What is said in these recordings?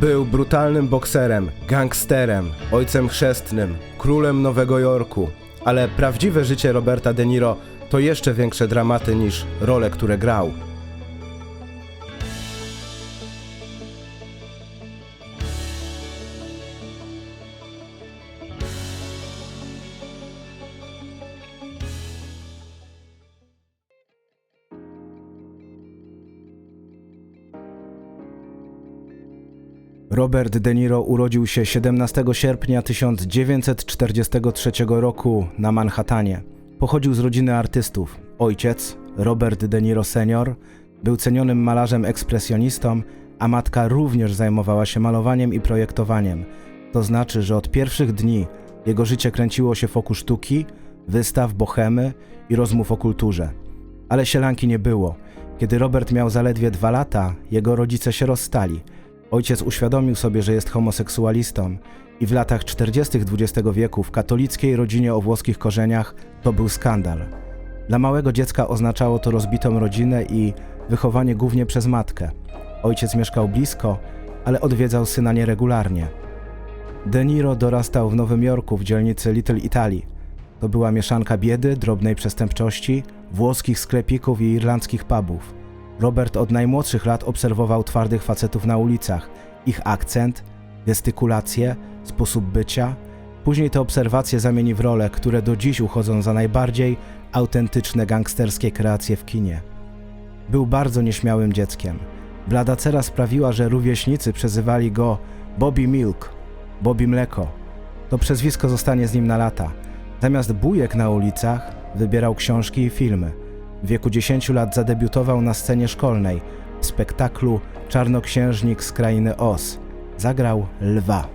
Był brutalnym bokserem, gangsterem, ojcem chrzestnym, królem Nowego Jorku. Ale prawdziwe życie Roberta De Niro to jeszcze większe dramaty niż role, które grał. Robert De Niro urodził się 17 sierpnia 1943 roku na Manhattanie. Pochodził z rodziny artystów. Ojciec, Robert De Niro senior, był cenionym malarzem ekspresjonistą, a matka również zajmowała się malowaniem i projektowaniem. To znaczy, że od pierwszych dni jego życie kręciło się wokół sztuki, wystaw, bohemy i rozmów o kulturze. Ale sielanki nie było. Kiedy Robert miał zaledwie dwa lata, jego rodzice się rozstali. Ojciec uświadomił sobie, że jest homoseksualistą i w latach 40. XX wieku w katolickiej rodzinie o włoskich korzeniach to był skandal. Dla małego dziecka oznaczało to rozbitą rodzinę i wychowanie głównie przez matkę. Ojciec mieszkał blisko, ale odwiedzał syna nieregularnie. De Niro dorastał w Nowym Jorku w dzielnicy Little Italy. To była mieszanka biedy, drobnej przestępczości, włoskich sklepików i irlandzkich pubów. Robert od najmłodszych lat obserwował twardych facetów na ulicach, ich akcent, gestykulację, sposób bycia. Później te obserwacje zamieni w role, które do dziś uchodzą za najbardziej autentyczne gangsterskie kreacje w kinie. Był bardzo nieśmiałym dzieckiem. Blada cera sprawiła, że rówieśnicy przezywali go Bobby Milk, Bobby Mleko. To przezwisko zostanie z nim na lata. Zamiast bujek na ulicach, wybierał książki i filmy. W wieku 10 lat zadebiutował na scenie szkolnej w spektaklu Czarnoksiężnik z krainy Oz. Zagrał lwa.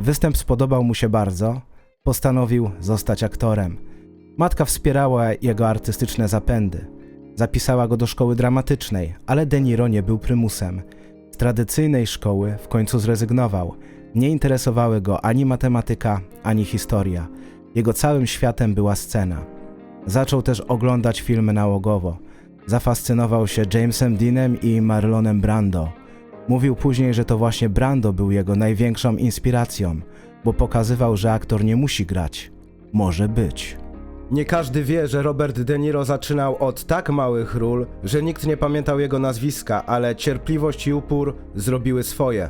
Występ spodobał mu się bardzo, postanowił zostać aktorem. Matka wspierała jego artystyczne zapędy. Zapisała go do szkoły dramatycznej, ale De Niro nie był prymusem. Z tradycyjnej szkoły w końcu zrezygnował. Nie interesowały go ani matematyka, ani historia. Jego całym światem była scena. Zaczął też oglądać filmy nałogowo. Zafascynował się Jamesem Deanem i Marlonem Brando. Mówił później, że to właśnie Brando był jego największą inspiracją, bo pokazywał, że aktor nie musi grać, może być. Nie każdy wie, że Robert De Niro zaczynał od tak małych ról, że nikt nie pamiętał jego nazwiska, ale cierpliwość i upór zrobiły swoje.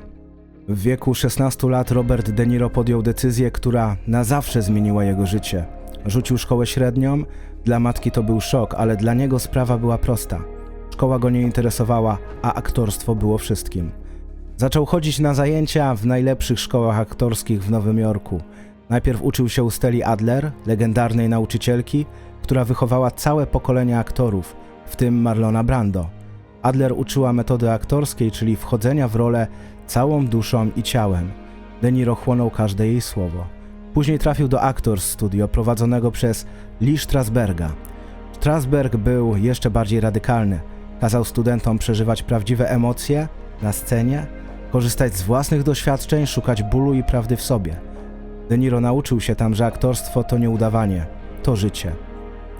W wieku 16 lat Robert De Niro podjął decyzję, która na zawsze zmieniła jego życie. Rzucił szkołę średnią, dla matki to był szok, ale dla niego sprawa była prosta. Szkoła go nie interesowała, a aktorstwo było wszystkim. Zaczął chodzić na zajęcia w najlepszych szkołach aktorskich w Nowym Jorku. Najpierw uczył się u Steli Adler, legendarnej nauczycielki, która wychowała całe pokolenie aktorów, w tym Marlona Brando. Adler uczyła metody aktorskiej, czyli wchodzenia w rolę całą duszą i ciałem. De Niro chłonął każde jej słowo. Później trafił do Actors Studio prowadzonego przez Lee Strasberga. Strasberg był jeszcze bardziej radykalny. Kazał studentom przeżywać prawdziwe emocje na scenie, korzystać z własnych doświadczeń, szukać bólu i prawdy w sobie. De Niro nauczył się tam, że aktorstwo to nie udawanie, to życie.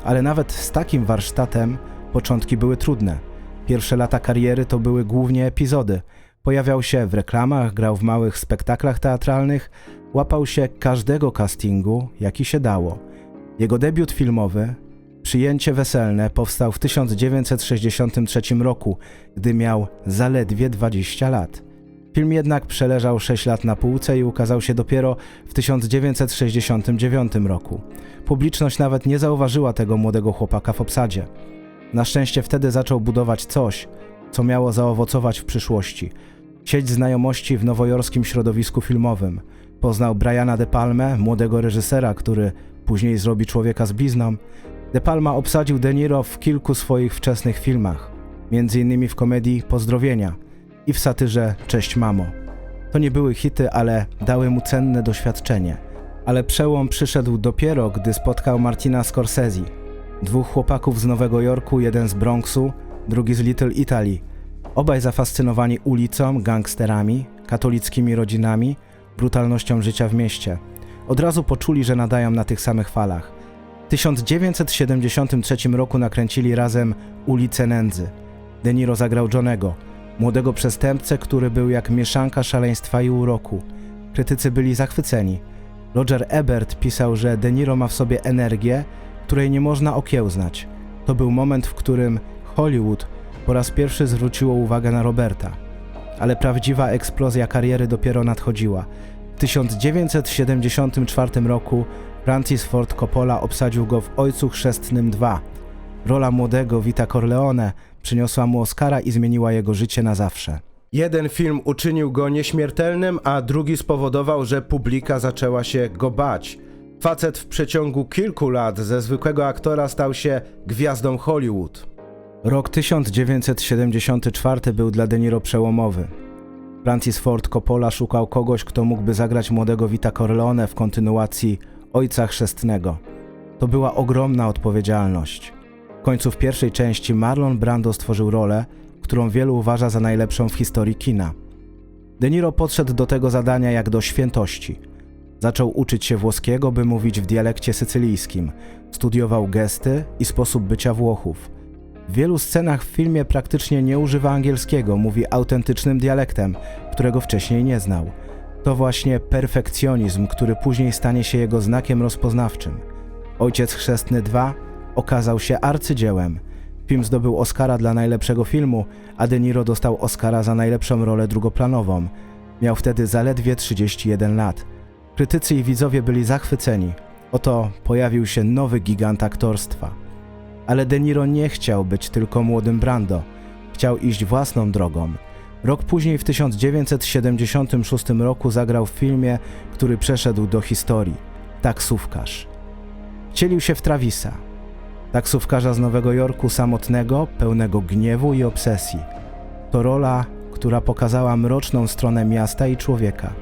Ale nawet z takim warsztatem początki były trudne. Pierwsze lata kariery to były głównie epizody. Pojawiał się w reklamach, grał w małych spektaklach teatralnych, łapał się każdego castingu, jaki się dało. Jego debiut filmowy, Przyjęcie weselne, powstał w 1963 roku, gdy miał zaledwie 20 lat. Film jednak przeleżał 6 lat na półce i ukazał się dopiero w 1969 roku. Publiczność nawet nie zauważyła tego młodego chłopaka w obsadzie. Na szczęście wtedy zaczął budować coś, co miało zaowocować w przyszłości. Sieć znajomości w nowojorskim środowisku filmowym. Poznał Briana De Palme, młodego reżysera, który później zrobi człowieka z blizną. De Palma obsadził De Niro w kilku swoich wczesnych filmach, m.in. w komedii Pozdrowienia i w satyrze Cześć Mamo. To nie były hity, ale dały mu cenne doświadczenie. Ale przełom przyszedł dopiero, gdy spotkał Martina Scorsese. Dwóch chłopaków z Nowego Jorku, jeden z Bronxu, drugi z Little Italy. Obaj zafascynowani ulicą, gangsterami, katolickimi rodzinami, brutalnością życia w mieście. Od razu poczuli, że nadają na tych samych falach. W 1973 roku nakręcili razem Ulice Nędzy. De Niro zagrał Johnego. Młodego przestępcę, który był jak mieszanka szaleństwa i uroku. Krytycy byli zachwyceni. Roger Ebert pisał, że De Niro ma w sobie energię, której nie można okiełznać. To był moment, w którym Hollywood po raz pierwszy zwróciło uwagę na Roberta. Ale prawdziwa eksplozja kariery dopiero nadchodziła. W 1974 roku Francis Ford Coppola obsadził go w Ojcu Chrzestnym 2. Rola młodego Vita Corleone przyniosła mu Oscara i zmieniła jego życie na zawsze. Jeden film uczynił go nieśmiertelnym, a drugi spowodował, że publika zaczęła się go bać. Facet w przeciągu kilku lat ze zwykłego aktora stał się gwiazdą Hollywood. Rok 1974 był dla De Niro przełomowy. Francis Ford Coppola szukał kogoś, kto mógłby zagrać młodego Vita Corleone w kontynuacji Ojca Chrzestnego. To była ogromna odpowiedzialność. W końcu w pierwszej części Marlon Brando stworzył rolę, którą wielu uważa za najlepszą w historii kina. De Niro podszedł do tego zadania jak do świętości. Zaczął uczyć się włoskiego, by mówić w dialekcie sycylijskim. Studiował gesty i sposób bycia Włochów. W wielu scenach w filmie praktycznie nie używa angielskiego, mówi autentycznym dialektem, którego wcześniej nie znał. To właśnie perfekcjonizm, który później stanie się jego znakiem rozpoznawczym. Ojciec Chrzestny 2 okazał się arcydziełem. Film zdobył Oscara dla najlepszego filmu, a De Niro dostał Oscara za najlepszą rolę drugoplanową. Miał wtedy zaledwie 31 lat. Krytycy i widzowie byli zachwyceni. Oto pojawił się nowy gigant aktorstwa. Ale De Niro nie chciał być tylko młodym Brando. Chciał iść własną drogą. Rok później, w 1976 roku, zagrał w filmie, który przeszedł do historii Taksówkarz. Wcielił się w Travisa, taksówkarza z Nowego Jorku samotnego, pełnego gniewu i obsesji. To rola, która pokazała mroczną stronę miasta i człowieka.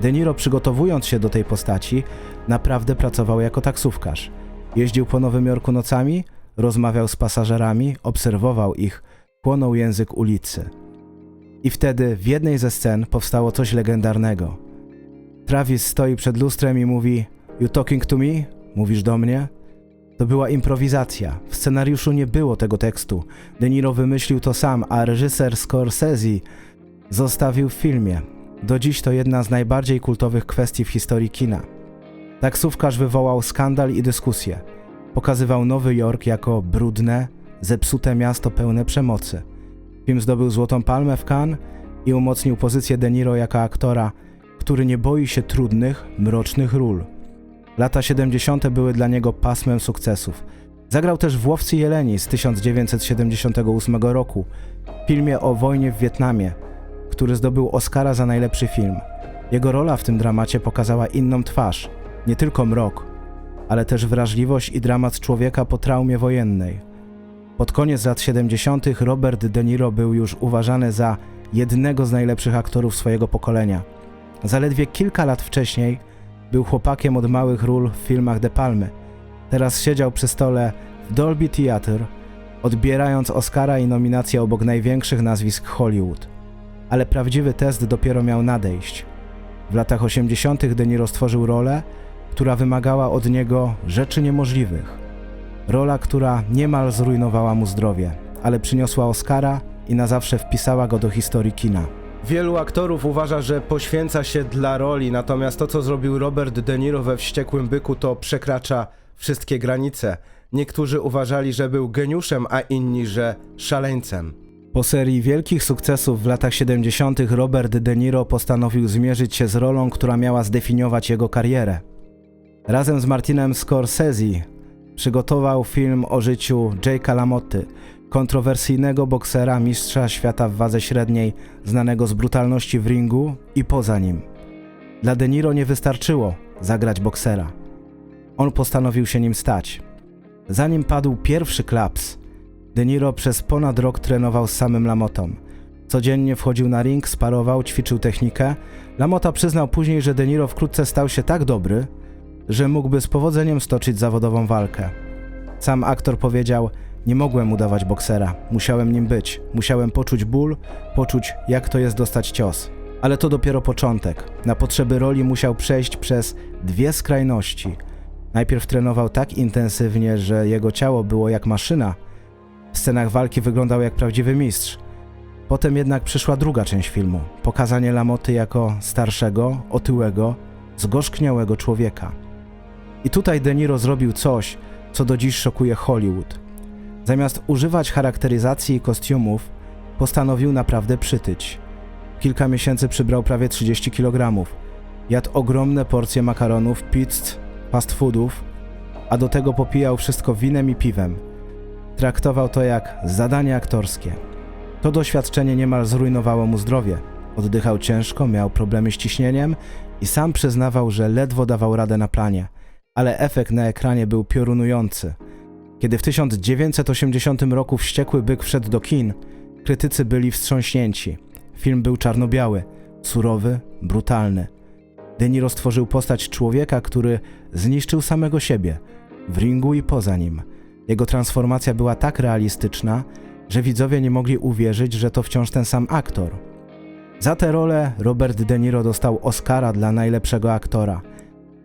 De Niro, przygotowując się do tej postaci, naprawdę pracował jako taksówkarz. Jeździł po Nowym Jorku nocami, rozmawiał z pasażerami, obserwował ich, chłonął język ulicy. I wtedy w jednej ze scen powstało coś legendarnego. Travis stoi przed lustrem i mówi: You talking to me? Mówisz do mnie? To była improwizacja. W scenariuszu nie było tego tekstu. De Niro wymyślił to sam, a reżyser Scorsese zostawił w filmie. Do dziś to jedna z najbardziej kultowych kwestii w historii kina. Taksówkarz wywołał skandal i dyskusję. Pokazywał Nowy Jork jako brudne, zepsute miasto pełne przemocy. Film zdobył Złotą Palmę w Cannes i umocnił pozycję De Niro jako aktora, który nie boi się trudnych, mrocznych ról. Lata 70. były dla niego pasmem sukcesów. Zagrał też w Łowcy Jeleni z 1978 roku, filmie o wojnie w Wietnamie, który zdobył Oscara za najlepszy film. Jego rola w tym dramacie pokazała inną twarz, nie tylko mrok, ale też wrażliwość i dramat człowieka po traumie wojennej. Pod koniec lat 70. Robert De Niro był już uważany za jednego z najlepszych aktorów swojego pokolenia. Zaledwie kilka lat wcześniej był chłopakiem od małych ról w filmach De Palmy. Teraz siedział przy stole w Dolby Theatre, odbierając Oscara i nominacje obok największych nazwisk Hollywood. Ale prawdziwy test dopiero miał nadejść. W latach 80. De Niro stworzył rolę, która wymagała od niego rzeczy niemożliwych. Rola, która niemal zrujnowała mu zdrowie, ale przyniosła Oscara i na zawsze wpisała go do historii kina. Wielu aktorów uważa, że poświęca się dla roli, natomiast to, co zrobił Robert De Niro we Wściekłym Byku, to przekracza wszystkie granice. Niektórzy uważali, że był geniuszem, a inni, że szaleńcem. Po serii wielkich sukcesów w latach 70. Robert De Niro postanowił zmierzyć się z rolą, która miała zdefiniować jego karierę. Razem z Martinem Scorsese przygotował film o życiu Jake'a LaMotty, kontrowersyjnego boksera mistrza świata w wadze średniej, znanego z brutalności w ringu i poza nim. Dla De Niro nie wystarczyło zagrać boksera. On postanowił się nim stać. Zanim padł pierwszy klaps, De Niro przez ponad rok trenował z samym Lamotą. Codziennie wchodził na ring, sparował, ćwiczył technikę. Lamota przyznał później, że De Niro wkrótce stał się tak dobry, że mógłby z powodzeniem stoczyć zawodową walkę. Sam aktor powiedział: Nie mogłem udawać boksera, musiałem nim być, musiałem poczuć ból, poczuć, jak to jest dostać cios. Ale to dopiero początek. Na potrzeby roli musiał przejść przez dwie skrajności. Najpierw trenował tak intensywnie, że jego ciało było jak maszyna. W scenach walki wyglądał jak prawdziwy mistrz. Potem jednak przyszła druga część filmu pokazanie Lamoty jako starszego, otyłego, zgorzkniałego człowieka. I tutaj De Niro zrobił coś, co do dziś szokuje Hollywood. Zamiast używać charakteryzacji i kostiumów, postanowił naprawdę przytyć. Kilka miesięcy przybrał prawie 30 kg. Jadł ogromne porcje makaronów, pizz, fast foodów, a do tego popijał wszystko winem i piwem. Traktował to jak zadanie aktorskie. To doświadczenie niemal zrujnowało mu zdrowie. Oddychał ciężko, miał problemy z ciśnieniem i sam przyznawał, że ledwo dawał radę na planie, ale efekt na ekranie był piorunujący. Kiedy w 1980 roku Wściekły Byk wszedł do kin, krytycy byli wstrząśnięci. Film był czarno-biały, surowy, brutalny. De Niro stworzył postać człowieka, który zniszczył samego siebie, w ringu i poza nim. Jego transformacja była tak realistyczna, że widzowie nie mogli uwierzyć, że to wciąż ten sam aktor. Za tę rolę Robert De Niro dostał Oscara dla najlepszego aktora,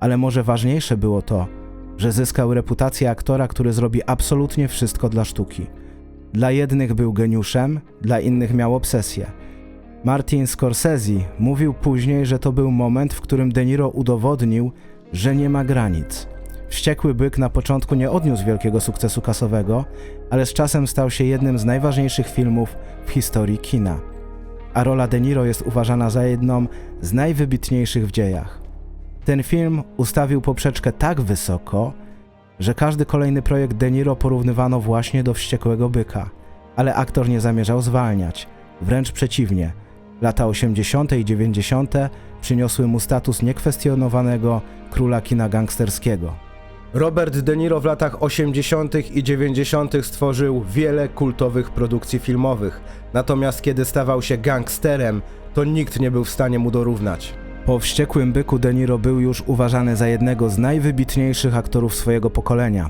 ale może ważniejsze było to, że zyskał reputację aktora, który zrobi absolutnie wszystko dla sztuki. Dla jednych był geniuszem, dla innych miał obsesję. Martin Scorsese mówił później, że to był moment, w którym De Niro udowodnił, że nie ma granic. Wściekły byk na początku nie odniósł wielkiego sukcesu kasowego, ale z czasem stał się jednym z najważniejszych filmów w historii kina. A rola De Niro jest uważana za jedną z najwybitniejszych w dziejach. Ten film ustawił poprzeczkę tak wysoko, że każdy kolejny projekt De Niro porównywano właśnie do Wściekłego Byka, ale aktor nie zamierzał zwalniać, wręcz przeciwnie. Lata 80. i 90. przyniosły mu status niekwestionowanego króla kina gangsterskiego. Robert De Niro w latach 80. i 90. stworzył wiele kultowych produkcji filmowych, natomiast kiedy stawał się gangsterem, to nikt nie był w stanie mu dorównać. Po wściekłym byku De Niro był już uważany za jednego z najwybitniejszych aktorów swojego pokolenia,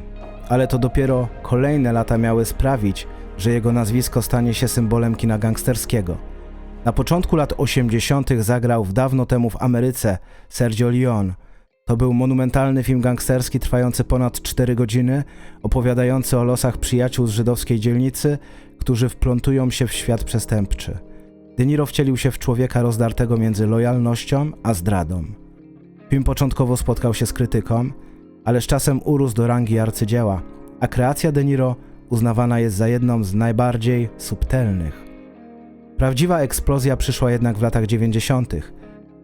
ale to dopiero kolejne lata miały sprawić, że jego nazwisko stanie się symbolem kina gangsterskiego. Na początku lat 80. zagrał w dawno temu w Ameryce Sergio Leone. To był monumentalny film gangsterski trwający ponad 4 godziny, opowiadający o losach przyjaciół z żydowskiej dzielnicy, którzy wplątują się w świat przestępczy. De Niro wcielił się w człowieka rozdartego między lojalnością a zdradą. Film początkowo spotkał się z krytyką, ale z czasem urósł do rangi arcydzieła, a kreacja De Niro uznawana jest za jedną z najbardziej subtelnych. Prawdziwa eksplozja przyszła jednak w latach 90.,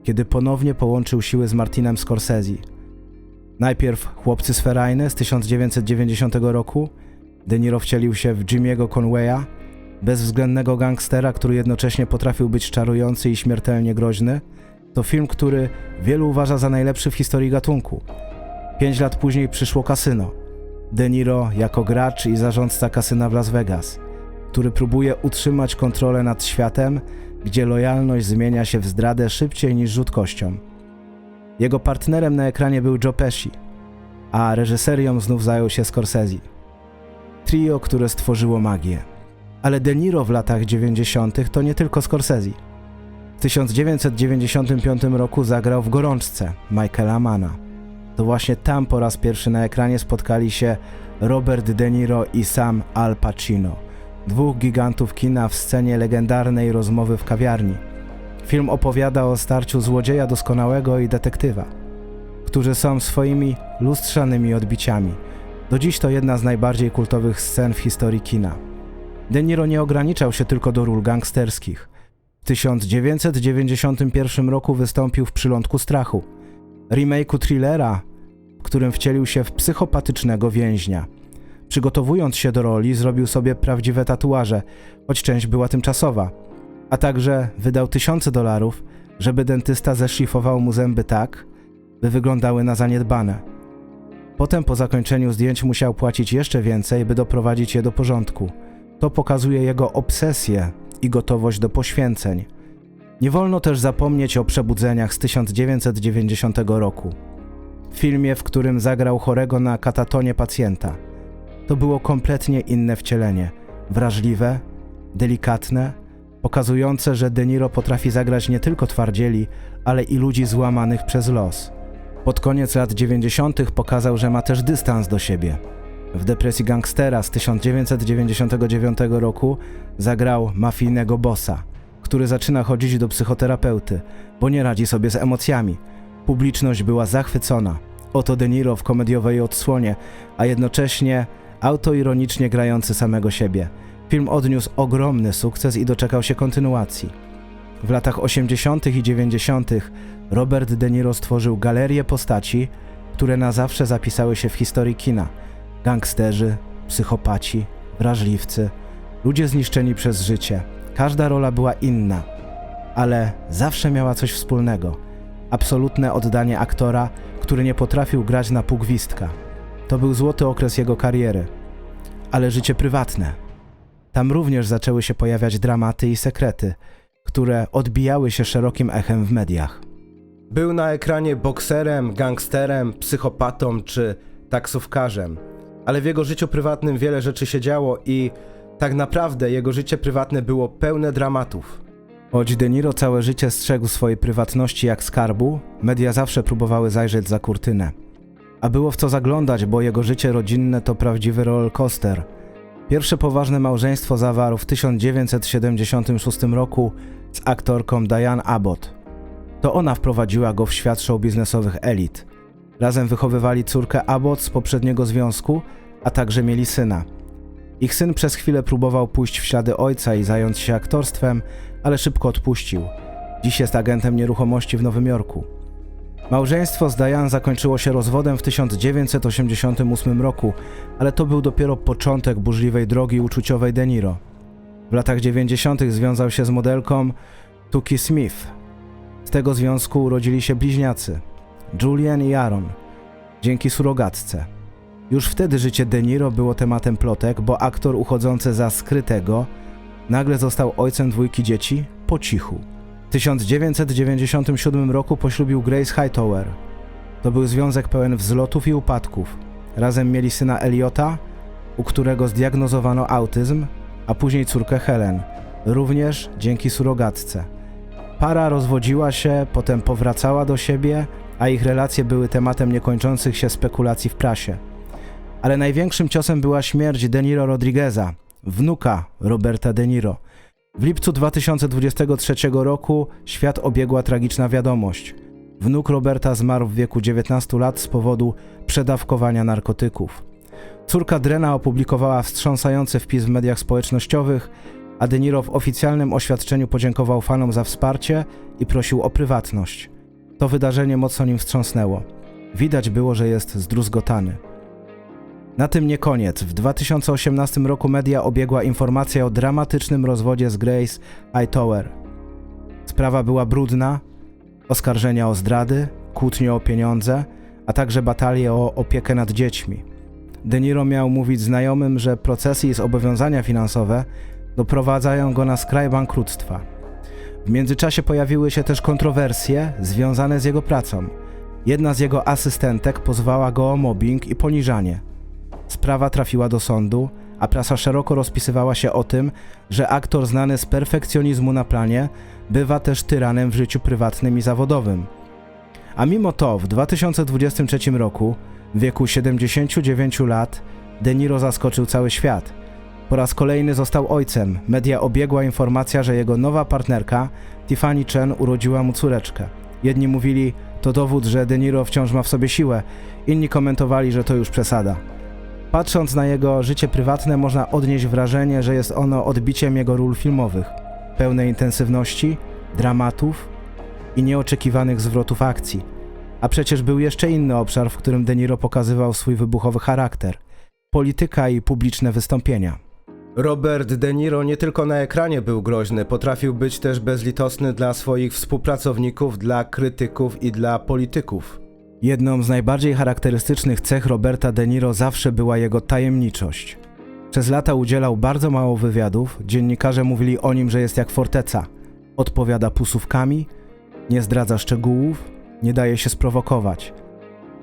kiedy ponownie połączył siły z Martinem Scorsese. Najpierw Chłopcy z z 1990 roku, De Niro wcielił się w Jimmy'ego Conwaya, bezwzględnego gangstera, który jednocześnie potrafił być czarujący i śmiertelnie groźny. To film, który wielu uważa za najlepszy w historii gatunku. Pięć lat później przyszło Kasyno. De Niro jako gracz i zarządca kasyna w Las Vegas, który próbuje utrzymać kontrolę nad światem, gdzie lojalność zmienia się w zdradę szybciej niż rzut kością. Jego partnerem na ekranie był Joe Pesci, a reżyserią znów zajął się Scorsese. Trio, które stworzyło magię. Ale De Niro w latach 90. to nie tylko Scorsese. W 1995 roku zagrał w Gorączce Michaela Mana. To właśnie tam po raz pierwszy na ekranie spotkali się Robert De Niro i sam Al Pacino, dwóch gigantów kina w scenie legendarnej rozmowy w kawiarni. Film opowiada o starciu złodzieja doskonałego i detektywa, którzy są swoimi lustrzanymi odbiciami. Do dziś to jedna z najbardziej kultowych scen w historii kina. De Niro nie ograniczał się tylko do ról gangsterskich. W 1991 roku wystąpił w Przylądku Strachu, remake'u thrillera, w którym wcielił się w psychopatycznego więźnia. Przygotowując się do roli, zrobił sobie prawdziwe tatuaże, choć część była tymczasowa, a także wydał tysiące dolarów, żeby dentysta zeszlifował mu zęby tak, by wyglądały na zaniedbane. Potem po zakończeniu zdjęć musiał płacić jeszcze więcej, by doprowadzić je do porządku. To pokazuje jego obsesję i gotowość do poświęceń. Nie wolno też zapomnieć o przebudzeniach z 1990 roku. Filmie, w którym zagrał chorego na katatonie pacjenta. To było kompletnie inne wcielenie. Wrażliwe, delikatne, pokazujące, że De Niro potrafi zagrać nie tylko twardzieli, ale i ludzi złamanych przez los. Pod koniec lat 90. pokazał, że ma też dystans do siebie. W depresji gangstera z 1999 roku zagrał mafijnego bossa, który zaczyna chodzić do psychoterapeuty, bo nie radzi sobie z emocjami. Publiczność była zachwycona. Oto De Niro w komediowej odsłonie, a jednocześnie autoironicznie grający samego siebie. Film odniósł ogromny sukces i doczekał się kontynuacji. W latach 80. i 90. Robert De Niro stworzył galerię postaci, które na zawsze zapisały się w historii kina. Gangsterzy, psychopaci, wrażliwcy, ludzie zniszczeni przez życie. Każda rola była inna, ale zawsze miała coś wspólnego. Absolutne oddanie aktora, który nie potrafił grać na pół gwizdka. To był złoty okres jego kariery. Ale życie prywatne. Tam również zaczęły się pojawiać dramaty i sekrety, które odbijały się szerokim echem w mediach. Był na ekranie bokserem, gangsterem, psychopatą czy taksówkarzem, ale w jego życiu prywatnym wiele rzeczy się działo i tak naprawdę jego życie prywatne było pełne dramatów. Choć De Niro całe życie strzegł swojej prywatności jak skarbu, media zawsze próbowały zajrzeć za kurtynę. A było w co zaglądać, bo jego życie rodzinne to prawdziwy rollercoaster. Pierwsze poważne małżeństwo zawarł w 1976 roku z aktorką Diane Abbott. To ona wprowadziła go w świat show biznesowych elit. Razem wychowywali córkę Abbott z poprzedniego związku, a także mieli syna. Ich syn przez chwilę próbował pójść w ślady ojca i zająć się aktorstwem, ale szybko odpuścił. Dziś jest agentem nieruchomości w Nowym Jorku. Małżeństwo z Diane zakończyło się rozwodem w 1988 roku, ale to był dopiero początek burzliwej drogi uczuciowej De Niro. W latach 90. związał się z modelką Tuki Smith. Z tego związku urodzili się bliźniacy Julian i Aaron, dzięki surogatce. Już wtedy życie De Niro było tematem plotek, bo aktor uchodzący za skrytego nagle został ojcem dwójki dzieci po cichu. W 1997 roku poślubił Grace Hightower. To był związek pełen wzlotów i upadków. Razem mieli syna Eliota, u którego zdiagnozowano autyzm, a później córkę Helen, również dzięki surogatce. Para rozwodziła się, potem powracała do siebie, a ich relacje były tematem niekończących się spekulacji w prasie. Ale największym ciosem była śmierć Deniro Rodrigueza, wnuka Roberta De Niro. W lipcu 2023 roku świat obiegła tragiczna wiadomość. Wnuk Roberta zmarł w wieku 19 lat z powodu przedawkowania narkotyków. Córka Drena opublikowała wstrząsający wpis w mediach społecznościowych, a De Niro w oficjalnym oświadczeniu podziękował fanom za wsparcie i prosił o prywatność. To wydarzenie mocno nim wstrząsnęło. Widać było, że jest zdruzgotany. Na tym nie koniec. W 2018 roku media obiegła informacja o dramatycznym rozwodzie z Grace Hightower. Sprawa była brudna, oskarżenia o zdrady, kłótnie o pieniądze, a także batalie o opiekę nad dziećmi. De Niro miał mówić znajomym, że procesy i zobowiązania finansowe doprowadzają go na skraj bankructwa. W międzyczasie pojawiły się też kontrowersje związane z jego pracą. Jedna z jego asystentek pozwała go o mobbing i poniżanie. Sprawa trafiła do sądu, a prasa szeroko rozpisywała się o tym, że aktor znany z perfekcjonizmu na planie bywa też tyranem w życiu prywatnym i zawodowym. A mimo to w 2023 roku, w wieku 79 lat, De Niro zaskoczył cały świat. Po raz kolejny został ojcem. Media obiegła informacja, że jego nowa partnerka, Tiffany Chen, urodziła mu córeczkę. Jedni mówili, to dowód, że De Niro wciąż ma w sobie siłę, inni komentowali, że to już przesada. Patrząc na jego życie prywatne, można odnieść wrażenie, że jest ono odbiciem jego ról filmowych, pełne intensywności, dramatów i nieoczekiwanych zwrotów akcji. A przecież był jeszcze inny obszar, w którym De Niro pokazywał swój wybuchowy charakter polityka i publiczne wystąpienia. Robert De Niro nie tylko na ekranie był groźny, potrafił być też bezlitosny dla swoich współpracowników, dla krytyków i dla polityków. Jedną z najbardziej charakterystycznych cech Roberta De Niro zawsze była jego tajemniczość. Przez lata udzielał bardzo mało wywiadów, dziennikarze mówili o nim, że jest jak forteca. Odpowiada pusówkami, nie zdradza szczegółów, nie daje się sprowokować.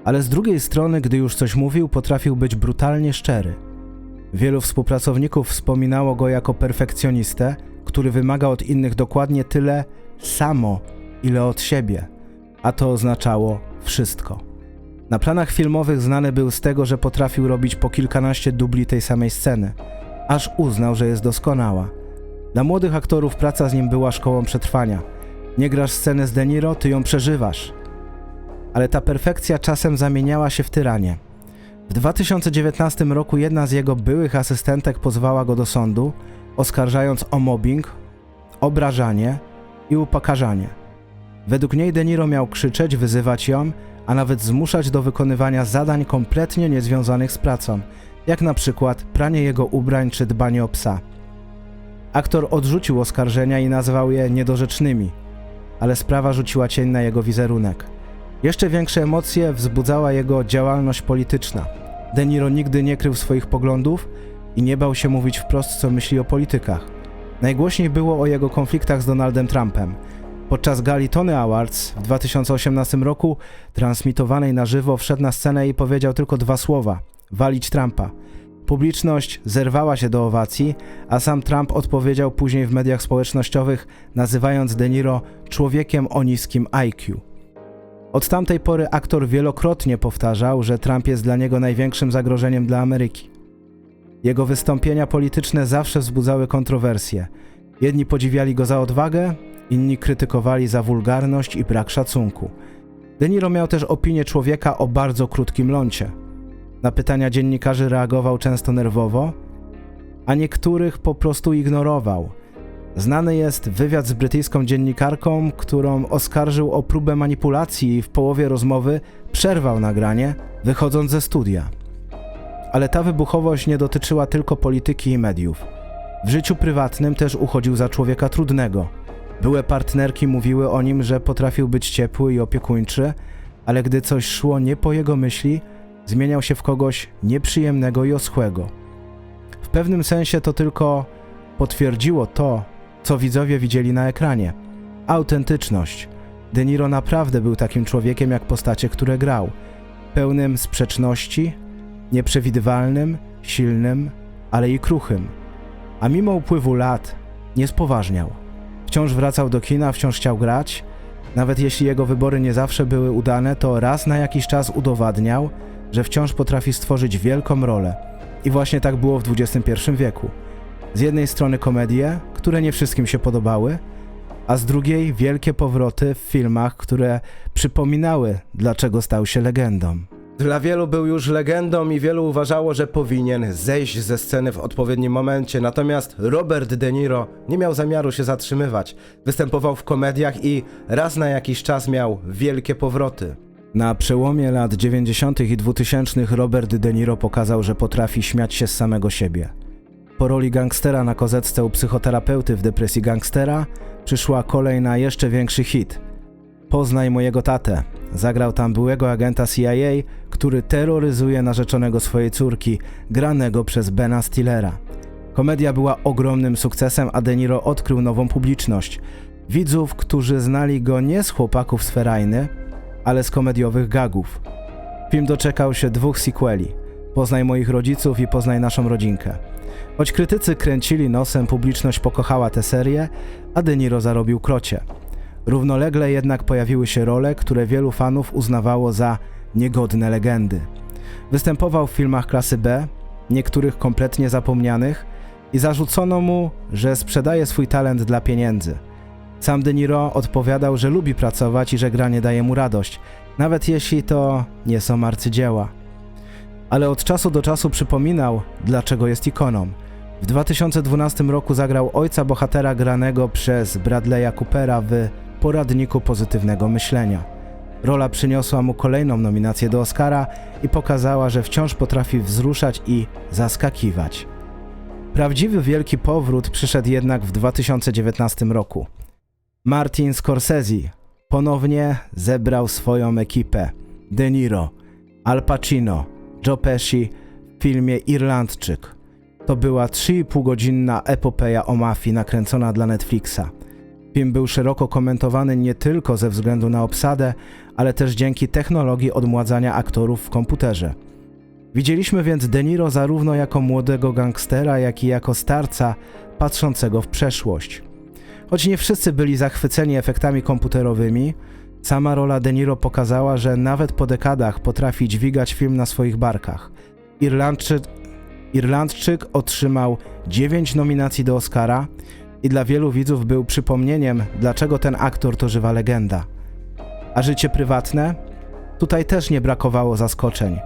Ale z drugiej strony, gdy już coś mówił, potrafił być brutalnie szczery. Wielu współpracowników wspominało go jako perfekcjonistę, który wymaga od innych dokładnie tyle samo, ile od siebie, a to oznaczało wszystko. Na planach filmowych znany był z tego, że potrafił robić po kilkanaście dubli tej samej sceny, aż uznał, że jest doskonała. Dla młodych aktorów praca z nim była szkołą przetrwania. Nie grasz sceny z De Niro, ty ją przeżywasz. Ale ta perfekcja czasem zamieniała się w tyranię. W 2019 roku jedna z jego byłych asystentek pozwała go do sądu, oskarżając o mobbing, obrażanie i upokarzanie. Według niej De Niro miał krzyczeć, wyzywać ją, a nawet zmuszać do wykonywania zadań kompletnie niezwiązanych z pracą, jak na przykład pranie jego ubrań czy dbanie o psa. Aktor odrzucił oskarżenia i nazwał je niedorzecznymi, ale sprawa rzuciła cień na jego wizerunek. Jeszcze większe emocje wzbudzała jego działalność polityczna. De Niro nigdy nie krył swoich poglądów i nie bał się mówić wprost, co myśli o politykach. Najgłośniej było o jego konfliktach z Donaldem Trumpem. Podczas gali Tony Awards w 2018 roku, transmitowanej na żywo, wszedł na scenę i powiedział tylko dwa słowa: walić Trumpa. Publiczność zerwała się do owacji, a sam Trump odpowiedział później w mediach społecznościowych, nazywając De Niro człowiekiem o niskim IQ. Od tamtej pory aktor wielokrotnie powtarzał, że Trump jest dla niego największym zagrożeniem dla Ameryki. Jego wystąpienia polityczne zawsze wzbudzały kontrowersje. Jedni podziwiali go za odwagę, inni krytykowali za wulgarność i brak szacunku. De Niro miał też opinię człowieka o bardzo krótkim lącie. Na pytania dziennikarzy reagował często nerwowo, a niektórych po prostu ignorował. Znany jest wywiad z brytyjską dziennikarką, którą oskarżył o próbę manipulacji i w połowie rozmowy przerwał nagranie, wychodząc ze studia. Ale ta wybuchowość nie dotyczyła tylko polityki i mediów. W życiu prywatnym też uchodził za człowieka trudnego. Byłe partnerki mówiły o nim, że potrafił być ciepły i opiekuńczy, ale gdy coś szło nie po jego myśli, zmieniał się w kogoś nieprzyjemnego i oschłego. W pewnym sensie to tylko potwierdziło to, co widzowie widzieli na ekranie. Autentyczność. De Niro naprawdę był takim człowiekiem jak postacie, które grał. Pełnym sprzeczności, nieprzewidywalnym, silnym, ale i kruchym. A mimo upływu lat nie spoważniał. Wciąż wracał do kina, wciąż chciał grać. Nawet jeśli jego wybory nie zawsze były udane, to raz na jakiś czas udowadniał, że wciąż potrafi stworzyć wielką rolę. I właśnie tak było w XXI wieku. Z jednej strony komedie, które nie wszystkim się podobały, a z drugiej wielkie powroty w filmach, które przypominały, dlaczego stał się legendą. Dla wielu był już legendą i wielu uważało, że powinien zejść ze sceny w odpowiednim momencie. Natomiast Robert De Niro nie miał zamiaru się zatrzymywać. Występował w komediach i raz na jakiś czas miał wielkie powroty. Na przełomie lat 90. i 2000 Robert De Niro pokazał, że potrafi śmiać się z samego siebie. Po roli gangstera na kozetce u psychoterapeuty w depresji gangstera przyszła kolejna jeszcze większy hit. Poznaj mojego tatę. Zagrał tam byłego agenta CIA, który terroryzuje narzeczonego swojej córki, granego przez Bena Stillera. Komedia była ogromnym sukcesem, a De Niro odkrył nową publiczność. Widzów, którzy znali go nie z chłopaków z Ferajny, ale z komediowych gagów. Film doczekał się dwóch sequeli. Poznaj moich rodziców i Poznaj naszą rodzinkę. Choć krytycy kręcili nosem, publiczność pokochała tę serię, a De Niro zarobił krocie. Równolegle jednak pojawiły się role, które wielu fanów uznawało za niegodne legendy. Występował w filmach klasy B, niektórych kompletnie zapomnianych i zarzucono mu, że sprzedaje swój talent dla pieniędzy. Sam De Niro odpowiadał, że lubi pracować i że granie daje mu radość, nawet jeśli to nie są arcydzieła. Ale od czasu do czasu przypominał, dlaczego jest ikoną. W 2012 roku zagrał ojca bohatera granego przez Bradley'a Coopera w Poradniku Pozytywnego Myślenia. Rola przyniosła mu kolejną nominację do Oscara i pokazała, że wciąż potrafi wzruszać i zaskakiwać. Prawdziwy wielki powrót przyszedł jednak w 2019 roku. Martin Scorsese ponownie zebrał swoją ekipę. De Niro, Al Pacino, Joe Pesci w filmie Irlandczyk. To była 3,5 godzinna epopeja o mafii nakręcona dla Netflixa. Film był szeroko komentowany nie tylko ze względu na obsadę, ale też dzięki technologii odmładzania aktorów w komputerze. Widzieliśmy więc De Niro zarówno jako młodego gangstera, jak i jako starca patrzącego w przeszłość. Choć nie wszyscy byli zachwyceni efektami komputerowymi, Sama rola De Niro pokazała, że nawet po dekadach potrafi dźwigać film na swoich barkach. Irlandczyk, Irlandczyk otrzymał 9 nominacji do Oscara i dla wielu widzów był przypomnieniem, dlaczego ten aktor to żywa legenda. A życie prywatne? Tutaj też nie brakowało zaskoczeń.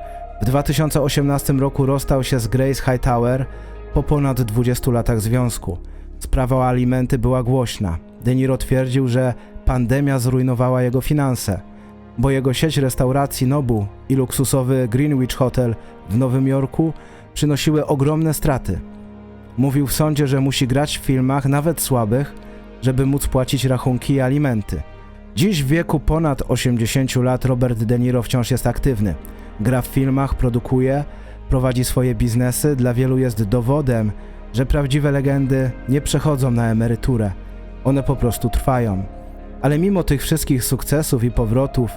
W 2018 roku rozstał się z Grace Hightower po ponad 20 latach związku. Sprawa o alimenty była głośna. De Niro twierdził, że pandemia zrujnowała jego finanse, bo jego sieć restauracji Nobu i luksusowy Greenwich Hotel w Nowym Jorku przynosiły ogromne straty. Mówił w sądzie, że musi grać w filmach, nawet słabych, żeby móc płacić rachunki i alimenty. Dziś w wieku ponad 80 lat Robert De Niro wciąż jest aktywny. Gra w filmach, produkuje, prowadzi swoje biznesy. Dla wielu jest dowodem, że prawdziwe legendy nie przechodzą na emeryturę. One po prostu trwają. Ale mimo tych wszystkich sukcesów i powrotów,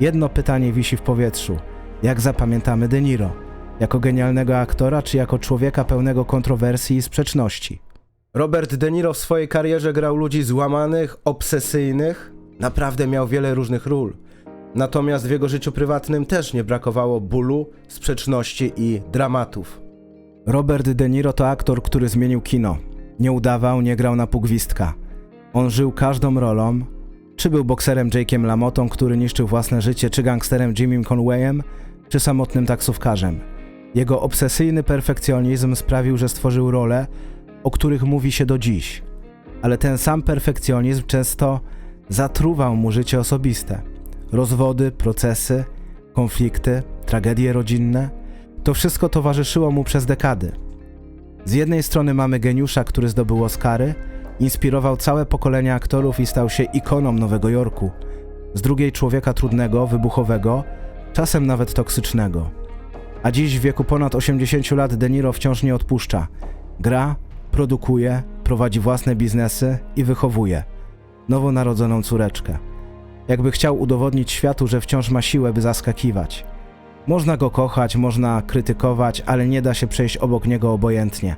jedno pytanie wisi w powietrzu. Jak zapamiętamy De Niro? Jako genialnego aktora, czy jako człowieka pełnego kontrowersji i sprzeczności? Robert De Niro w swojej karierze grał ludzi złamanych, obsesyjnych. Naprawdę miał wiele różnych ról. Natomiast w jego życiu prywatnym też nie brakowało bólu, sprzeczności i dramatów. Robert De Niro to aktor, który zmienił kino. Nie udawał, nie grał na półgwistka. On żył każdą rolą. Czy był bokserem Jake'em Lamotą, który niszczył własne życie, czy gangsterem Jimmy Conwayem, czy samotnym taksówkarzem. Jego obsesyjny perfekcjonizm sprawił, że stworzył role, o których mówi się do dziś. Ale ten sam perfekcjonizm często zatruwał mu życie osobiste. Rozwody, procesy, konflikty, tragedie rodzinne to wszystko towarzyszyło mu przez dekady. Z jednej strony mamy geniusza, który zdobył Oscary, inspirował całe pokolenia aktorów i stał się ikoną Nowego Jorku. Z drugiej człowieka trudnego, wybuchowego, czasem nawet toksycznego. A dziś w wieku ponad 80 lat De Niro wciąż nie odpuszcza. Gra, produkuje, prowadzi własne biznesy i wychowuje nowonarodzoną córeczkę. Jakby chciał udowodnić światu, że wciąż ma siłę, by zaskakiwać. Można go kochać, można krytykować, ale nie da się przejść obok niego obojętnie,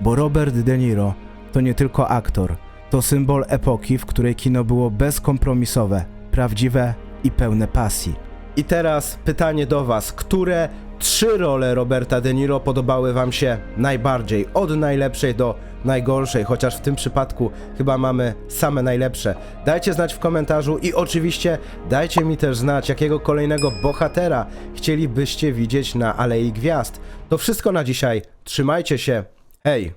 bo Robert De Niro to nie tylko aktor, to symbol epoki, w której kino było bezkompromisowe, prawdziwe i pełne pasji. I teraz pytanie do Was, które trzy role Roberta De Niro podobały Wam się najbardziej? Od najlepszej do najgorszej, chociaż w tym przypadku chyba mamy same najlepsze. Dajcie znać w komentarzu i oczywiście dajcie mi też znać, jakiego kolejnego bohatera chcielibyście widzieć na Alei Gwiazd. To wszystko na dzisiaj. Trzymajcie się. Hej!